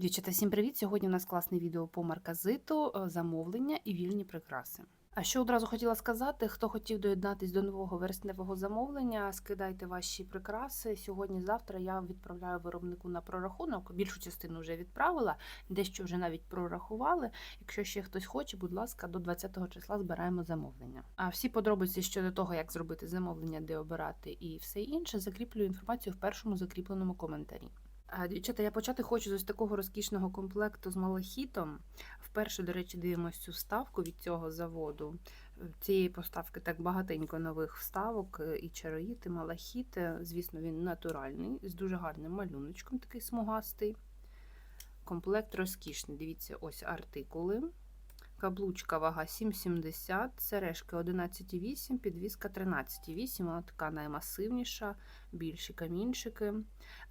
Дівчата, всім привіт! Сьогодні у нас класне відео по марказиту, е, замовлення і вільні прикраси. А що одразу хотіла сказати, хто хотів доєднатись до нового вересневого замовлення, скидайте ваші прикраси. Сьогодні-завтра я відправляю виробнику на прорахунок. Більшу частину вже відправила, дещо вже навіть прорахували. Якщо ще хтось хоче, будь ласка, до 20-го числа збираємо замовлення. А всі подробиці щодо того, як зробити замовлення, де обирати і все інше, закріплю інформацію в першому закріпленому коментарі. Дівчата, я почати хочу з ось такого розкішного комплекту з малахітом. Вперше, до речі, дивимося цю вставку від цього заводу. Цієї поставки так багатенько нових вставок, е, і чароїт, і малахіт. Е, Звісно, він натуральний, з дуже гарним малюночком, такий смугастий. Комплект розкішний. Дивіться, ось артикули. Каблучка вага 7,70, сережки 11,8, підвіска 13,8, вона така наймасивніша, більші камінчики.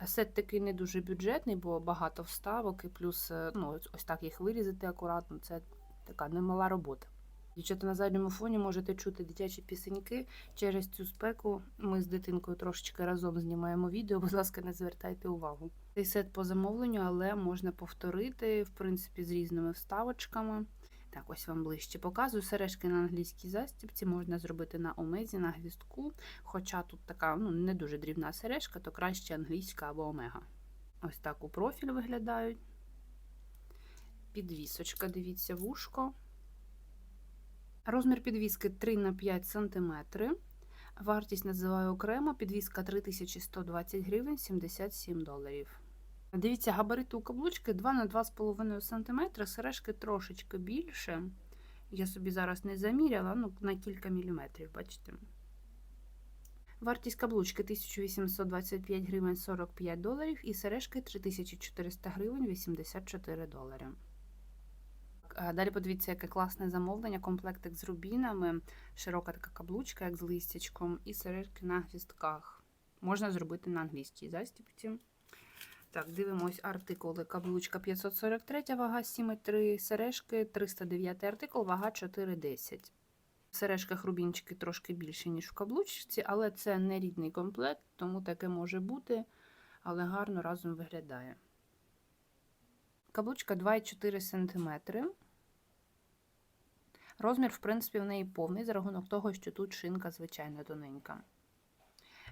Сет такий не дуже бюджетний, бо багато вставок, і плюс е, ну, ось- так їх вирізати акуратно, це така немала робота. Дівчата на задньому фоні можете чути дитячі пісеньки. Через цю спеку ми з дитинкою трошечки разом знімаємо відео. Будь ласка, не звертайте увагу. Цей сет по замовленню, але можна повторити, в принципі, з різними вставочками. Так, ось вам ближче показую. Сережки на англійській застібці можна зробити на омезі, на гвіздку. Хоча тут така ну, не дуже дрібна сережка, то краще англійська або омега. Ось так у профіль виглядають. Підвісочка, дивіться, вушко. Розмір підвіски 3 на 5 см. Вартість називаю окремо. Підвіска 3120 гривень 77 доларів. Дивіться, габарити у каблучки 2 на 2,5 см, сережки трошечки більше. Я собі зараз не заміряла, ну на кілька міліметрів, бачите. Вартість каблучки 1825 гривень 45 доларів і сережки 3400 гривень 84 долари. Далі подивіться, яке класне замовлення, комплектик з рубінами, широка така каблучка, як з листячком, і сережки на гвістках. Можна зробити на англійській застіпці. Так, дивимось артикули. Каблучка 543, вага 7,3, сережки 309 артикул, вага 4,10. В сережках рубінчики трошки більше, ніж в каблучці, але це не рідний комплект, тому таке може бути, але гарно разом виглядає. Каблучка 2,4 см. Розмір, в принципі, в неї повний за рахунок того, що тут шинка звичайно тоненька.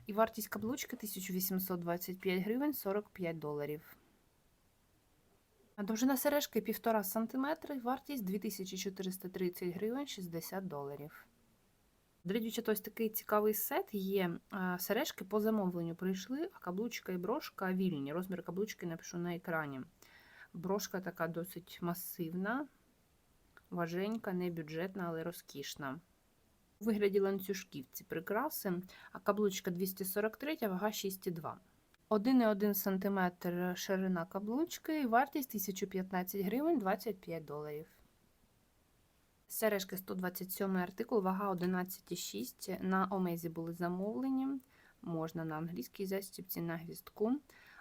І вартість каблучки 1825 гривень 45 доларів. Довжина сережки 1,5 см, вартість 2430 гривень 60 доларів. Для ось такий цікавий сет є. Сережки по замовленню прийшли, а каблучка і брошка вільні. Розмір каблучки напишу на екрані. Брошка така досить масивна, важенька, не бюджетна, але розкішна. У вигляді ланцюжків ці прикраси, а каблучка 243, вага 6,2. 1,1 см ширина каблучки і вартість 1015 гривень 25 доларів. Сережки 127 артикул, вага 11,6. На омезі були замовлені. Можна на англійській застібці, на гвіздку.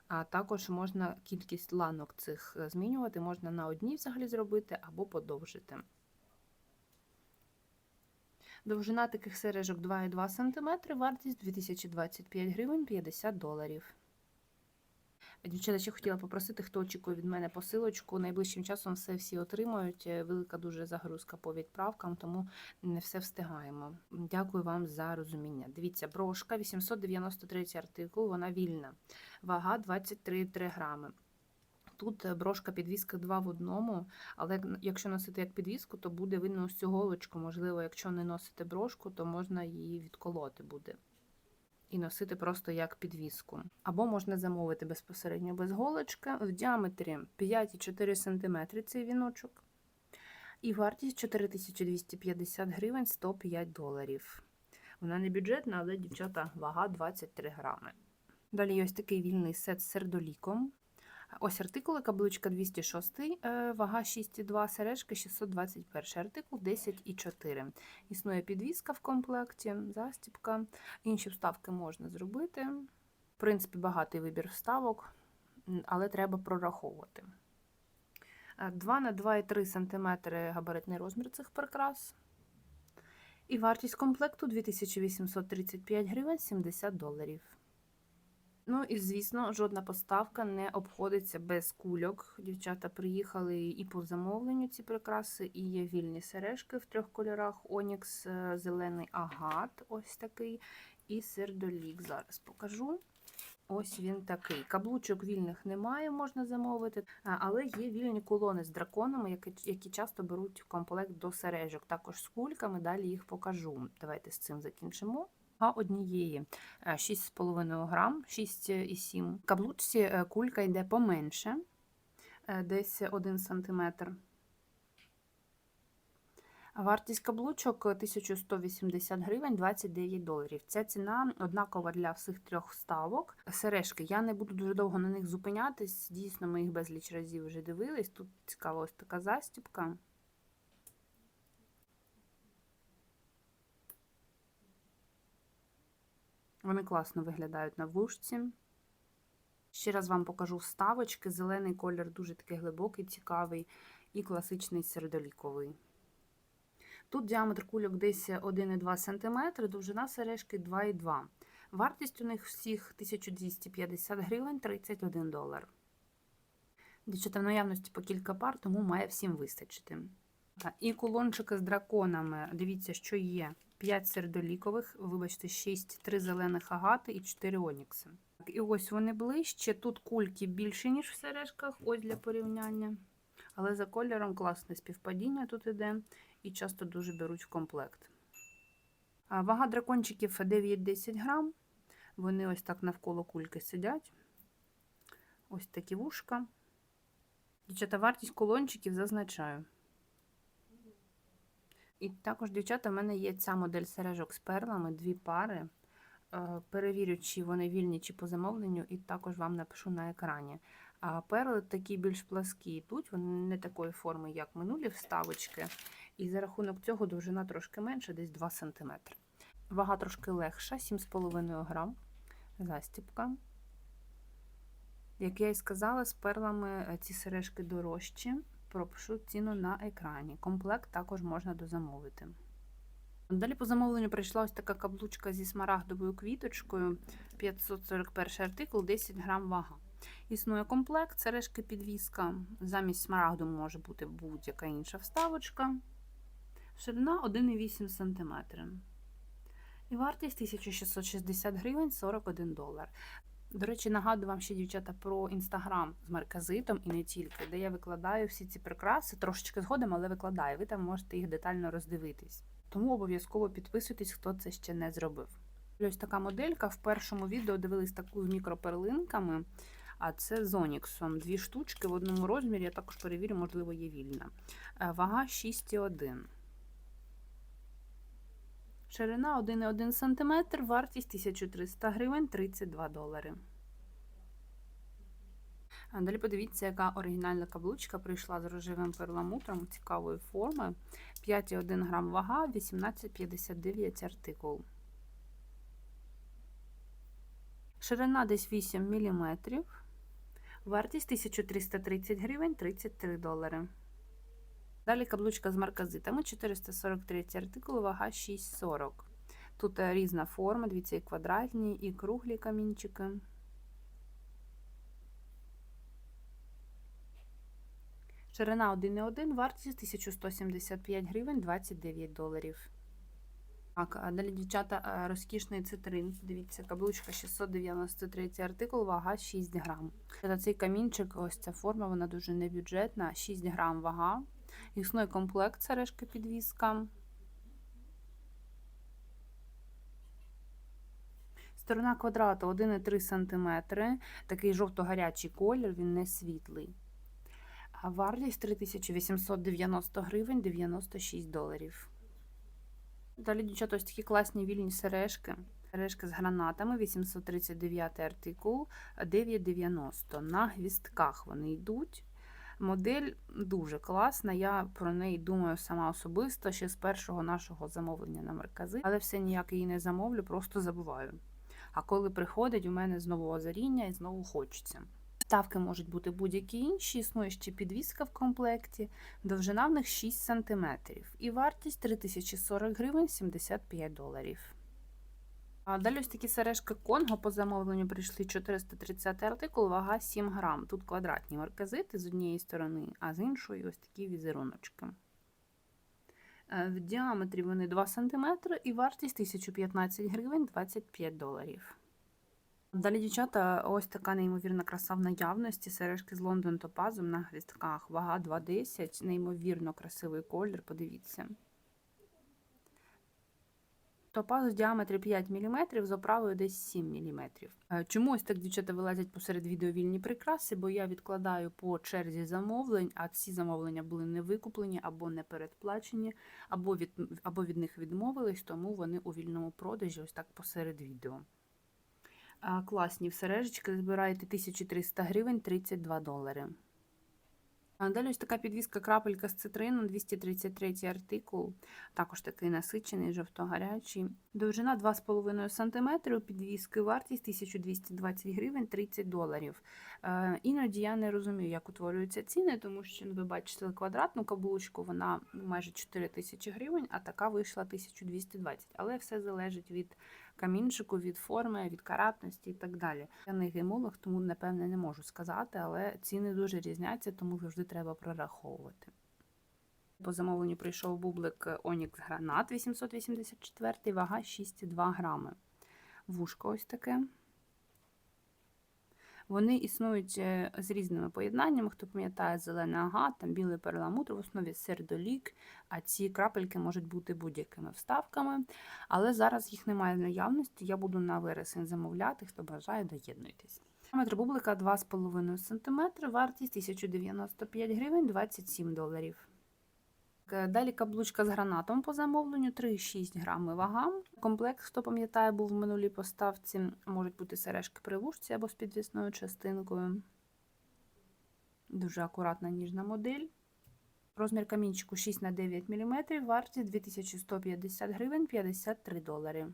А також можна кількість ланок цих е, змінювати, можна на одній взагалі зробити або подовжити. Довжина таких сережок 2,2 см, вартість 2025 гривень 50 доларів. Дівчата, ще хотіла попросити, хто очікує від мене посилочку. Найближчим часом все всі отримають. Велика дуже загрузка по відправкам, тому не все встигаємо. Дякую вам за розуміння. Дивіться, брошка 893 артикул, вона вільна. Вага 23,3 грами. Тут е, брошка підвіска 2 в одному, але якщо носити як підвіску, то буде видно ось цю голочку. Можливо, якщо не носите брошку, то можна її відколоти буде. І носити просто як підвіску. Або можна замовити безпосередньо без голочки. В діаметрі 5,4 см цей віночок. І вартість 4250 гривень 105 доларів. Вона не бюджетна, але дівчата вага 23 грами. Далі є ось такий вільний сет з сердоліком. Ось артикули, каблучка 206, е, вага 6,2, сережки 621, артикул 10,4. Існує підвіска в комплекті, застібка. Інші вставки можна зробити. В принципі, багатий вибір вставок, але треба прораховувати. 2 на 2,3 см габаритний розмір цих прикрас. І вартість комплекту 2835 гривень 70 доларів. Ну і звісно, жодна поставка не обходиться без кульок. Дівчата приїхали і по замовленню ці прикраси, і є вільні сережки в трьох кольорах: Онікс, е, зелений агат, ось такий, і сердолік. Зараз покажу. Ось він такий. Каблучок вільних немає, можна замовити, але є вільні колони з драконами, які, які часто беруть комплект до сережок. Також з кульками, далі їх покажу. Давайте з цим закінчимо. Однієї е, 6,5 грам, 6,7. Каблучці е, кулька йде поменше, е, десь 1 см. Вартість каблучок 1180 гривень 29 доларів. Ця ціна однакова для всіх трьох ставок. Сережки я не буду дуже довго на них зупинятись. Дійсно, ми їх безліч разів вже дивились. Тут цікава ось така застібка. Вони класно виглядають на вушці. Ще раз вам покажу вставочки. Зелений колір дуже такий глибокий, цікавий, і класичний сердоліковий. Тут діаметр кульок десь 1,2 см, довжина сережки 2,2 Вартість у них всіх 1250 гривень 31 долар. Дівчата в наявності по кілька пар, тому має всім вистачити. І кулончики з драконами. Дивіться, що є 5 сердолікових, вибачте, 6, 3 зелених агати і 4 онікси. І ось вони ближче. Тут кульки більше, ніж в сережках, ось для порівняння. Але за кольором класне співпадіння тут іде і часто дуже беруть в комплект. Вага дракончиків 9-10 грам. Вони ось так навколо кульки сидять. Ось такі вушка. Дівчата, вартість колончиків зазначаю. І також, дівчата, в мене є ця модель сережок з перлами, дві пари. Е, перевірю, чи вони вільні, чи по замовленню, і також вам напишу на екрані. А перли такі більш пласкі йдуть, вони не такої форми, як минулі вставочки. І за рахунок цього довжина трошки менша, десь 2 см. Вага трошки легша, 7,5 грам. Застіпка. Як я і сказала, з перлами е, ці сережки дорожчі. Пропишу ціну на екрані. Комплект також можна дозамовити. Далі по замовленню прийшла ось така каблучка зі смарагдовою квіточкою. 541 артикул, 10 грам вага. Існує комплект, сережки підвіска. Замість смарагду може бути будь-яка інша вставочка. Ширина 1,8 см. І вартість 1660 гривень 41 долар. До речі, нагадую вам ще, дівчата, про інстаграм з марказитом і не тільки, де я викладаю всі ці прикраси, трошечки згодом, але викладаю. Ви там можете їх детально роздивитись. Тому обов'язково підписуйтесь, хто це ще не зробив. Ось така моделька. В першому відео дивились таку з мікроперлинками, а це з Оніксом. Дві штучки в одному розмірі. Я також перевірю, можливо, є вільна. Е, вага 6,1. Ширина 1,1 см, вартість 1300 гривень 32 долари. А Далі подивіться, яка оригінальна каблучка прийшла з рожевим перламутром цікавої форми. 5,1 грам вага, 18,59 артикул. Ширина десь 8 мм. Вартість 1330 гривень 33 долари. Далі каблучка з марказитами 443 артикул, вага 6,40. Тут е, різна форма, дивіться, і квадратні, і круглі камінчики. Ширина 1,1, вартість 1175 гривень 29 доларів. Так, а далі, дівчата, е, розкішний цитрин. Дивіться, каблучка 693 артикул, вага 6 грам. Цей камінчик, ось ця форма, вона дуже небюджетна, 6 грам вага. Існує комплект сережки підвіска. Сторона квадрату 1,3 см. Такий жовто-гарячий колір, він не світлий. А вартість 3890 гривень 96 доларів. Далі, дівчата, ось такі класні вільні сережки. Сережки з гранатами, 839 артикул, 9,90. На гвістках вони йдуть. Модель дуже класна. Я про неї думаю сама особисто ще з першого нашого замовлення на меркази, але все ніяк її не замовлю, просто забуваю. А коли приходить, у мене знову озаріння і знову хочеться. Ставки можуть бути будь-які інші, існує ще підвіска в комплекті, довжина в них 6 см і вартість 3040 гривень 75 доларів. А далі ось такі сережки Конго по замовленню прийшли 430 артикул, вага 7 грам. Тут квадратні марказити з однієї сторони, а з іншої ось такі візеруночки. Е, В діаметрі вони 2 см і вартість 1015 гривень 25 доларів. Далі, дівчата, ось така неймовірна краса в наявності. Сережки з Лондон топазом на гвістках. Вага 2,10, неймовірно красивий колір, подивіться. Топаз в діаметрі 5 мм, з оправою десь 7 мм. Чому ось так дівчата вилазять посеред відео вільні прикраси? Бо я відкладаю по черзі замовлень, а ці замовлення були не викуплені або не передплачені, або від, або від них відмовились, тому вони у вільному продажі ось так посеред відео. А, Класні сережечки, збираєте 1300 гривень 32 долари. Далі ось така підвіска крапелька з цитрину, 233 артикул, також такий насичений, жовто-гарячий. Довжина 2,5 см, підвіски вартість 1220 гривень 30 доларів. Е, Іноді я не розумію, як утворюються ціни, тому що ну, ви бачите квадратну каблучку, вона майже 4 тисячі гривень, а така вийшла 1220. Але все залежить від камінчику, від форми, від каратності і так далі. Я не гемолог, тому напевне не можу сказати, але ціни дуже різняться, тому завжди треба прораховувати. По замовленню прийшов бублик Onyx Гранат 884, вага 6,2 грами. Вушко ось таке. Вони існують е, з різними поєднаннями. Хто пам'ятає зелений агат, там білий перламутр, в основі сердолік, а ці крапельки можуть бути будь-якими вставками. Але зараз їх немає в наявності. Я буду на вересень замовляти, хто бажає, доєднуйтесь. Метр бублика 2,5 см, вартість 1095 гривень 27 доларів. Е, Далі каблучка з гранатом по замовленню 3,6 грами вага. Комплект, хто пам'ятає, був в минулій поставці. Можуть бути сережки при вушці або з підвісною частинкою. Дуже акуратна ніжна модель. Розмір камінчику 6 на 9 мм, вартість 2150 гривень 53 долари.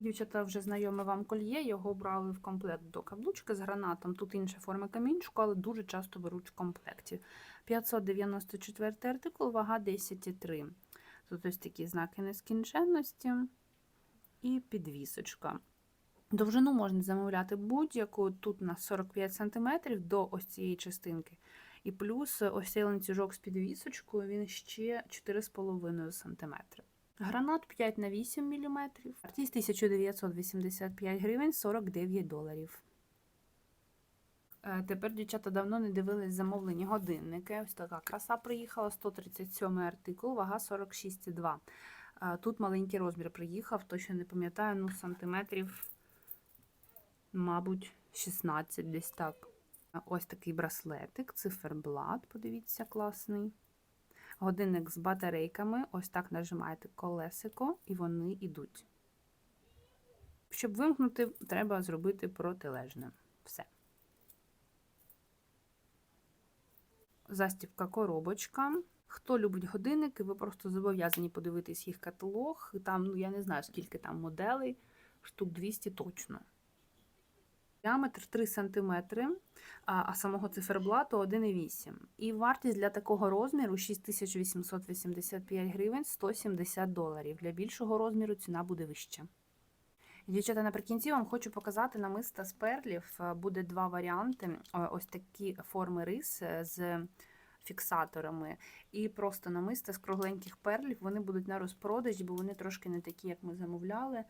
Дівчата вже знайоме вам кольє, його брали в комплект до каблучки з гранатом. Тут інша форма камінчику, але дуже часто беруть в комплекті. 594 артикул, вага 10,3. Тут ось такі знаки нескінченності і підвісочка. Довжину можна замовляти будь-яку, тут на 45 см до ось цієї частинки. І плюс ось цей ланцюжок з підвісочкою, він ще 4,5 см. Гранат 5 на 8 мм, вартість 1985 гривень 49 доларів. Е, Тепер дівчата давно не дивились замовлені годинники. Ось така краса приїхала, 137 артикул, вага 46,2. Е, Тут маленький розмір приїхав, точно не пам'ятаю, ну сантиметрів, мабуть, 16 десь так. Е, Ось такий браслетик, циферблат, подивіться, класний. Годинник з батарейками. Ось так нажимаєте колесико, і вони йдуть. Щоб вимкнути, треба зробити протилежне. Все. Застібка коробочка. Хто любить годинники, ви просто зобов'язані подивитись їх каталог. Там, ну я не знаю, скільки там моделей, штук 200 точно. Діаметр 3 см, а самого циферблату 1,8 І вартість для такого розміру 6885 гривень 170 доларів. Для більшого розміру ціна буде вища. Дівчата, наприкінці вам хочу показати намиста з перлів. Буде два варіанти: ось такі форми рис з фіксаторами, і просто намиста з кругленьких перлів. Вони будуть на розпродажі, бо вони трошки не такі, як ми замовляли.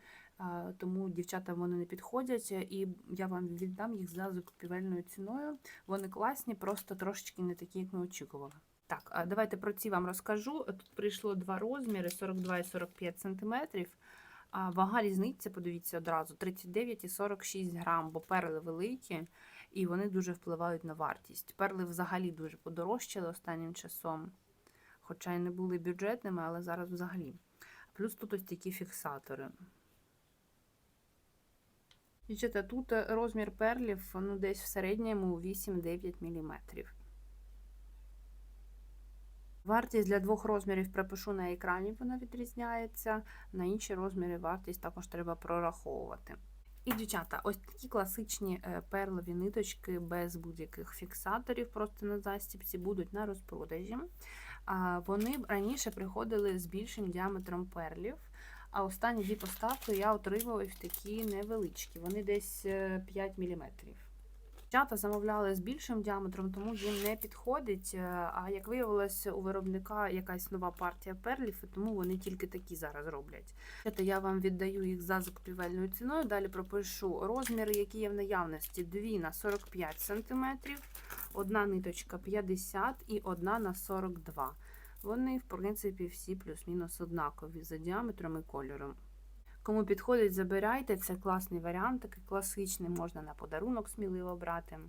Тому дівчата вони не підходять, і я вам віддам їх за закупівельною ціною. Вони класні, просто трошечки не такі, як ми очікували. Так, давайте про ці вам розкажу. Тут прийшло два розміри: 42 і 45 см. А вага різниця, подивіться одразу: 39 і 46 грам, бо перли великі і вони дуже впливають на вартість. Перли взагалі дуже подорожчали останнім часом, хоча й не були бюджетними, але зараз взагалі. Плюс тут ось такі фіксатори. Дівчата, тут розмір перлів ну, десь в середньому 8-9 мм. Вартість для двох розмірів пропишу на екрані, вона відрізняється. На інші розміри вартість також треба прораховувати. І, дівчата, ось такі класичні перлові ниточки без будь-яких фіксаторів, просто на застібці, будуть на розпродажі. Вони раніше приходили з більшим діаметром перлів. А останні дві поставки я отримала ось такі невеличкі. Вони десь е, 5 мм. Дівчата замовляли з більшим діаметром, тому їм не підходить. Е, А як виявилось, у виробника якась нова партія перлів, тому вони тільки такі зараз роблять. Дівчата, Я вам віддаю їх за закупівельною ціною. Далі пропишу розміри, які є в наявності: дві на 45 см, одна ниточка 50 і одна на 42 Вони, в принципі, всі плюс-мінус однакові за діаметром і кольором. Кому підходить, забирайте. Це класний варіант, такий класичний, можна на подарунок сміливо брати.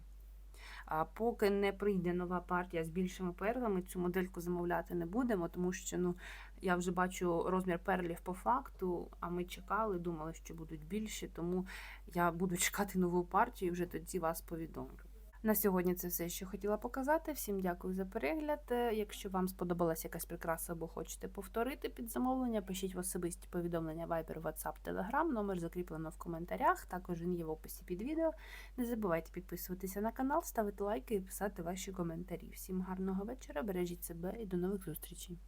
А поки не прийде нова партія з більшими перлами, цю модельку замовляти не будемо, тому що ну, я вже бачу розмір перлів по факту, а ми чекали, думали, що будуть більші, тому я буду чекати нову партію і вже тоді вас повідомлю. На сьогодні це все, що хотіла показати. Всім дякую за перегляд. Е, Якщо вам сподобалася якась прикраса або хочете повторити під замовлення, пишіть в особисті повідомлення Viber, WhatsApp, Telegram. Номер закріплено в коментарях. Також він є в описі під відео. Не забувайте підписуватися на канал, ставити лайки і писати ваші коментарі. Всім гарного вечора, бережіть себе і до нових зустрічей!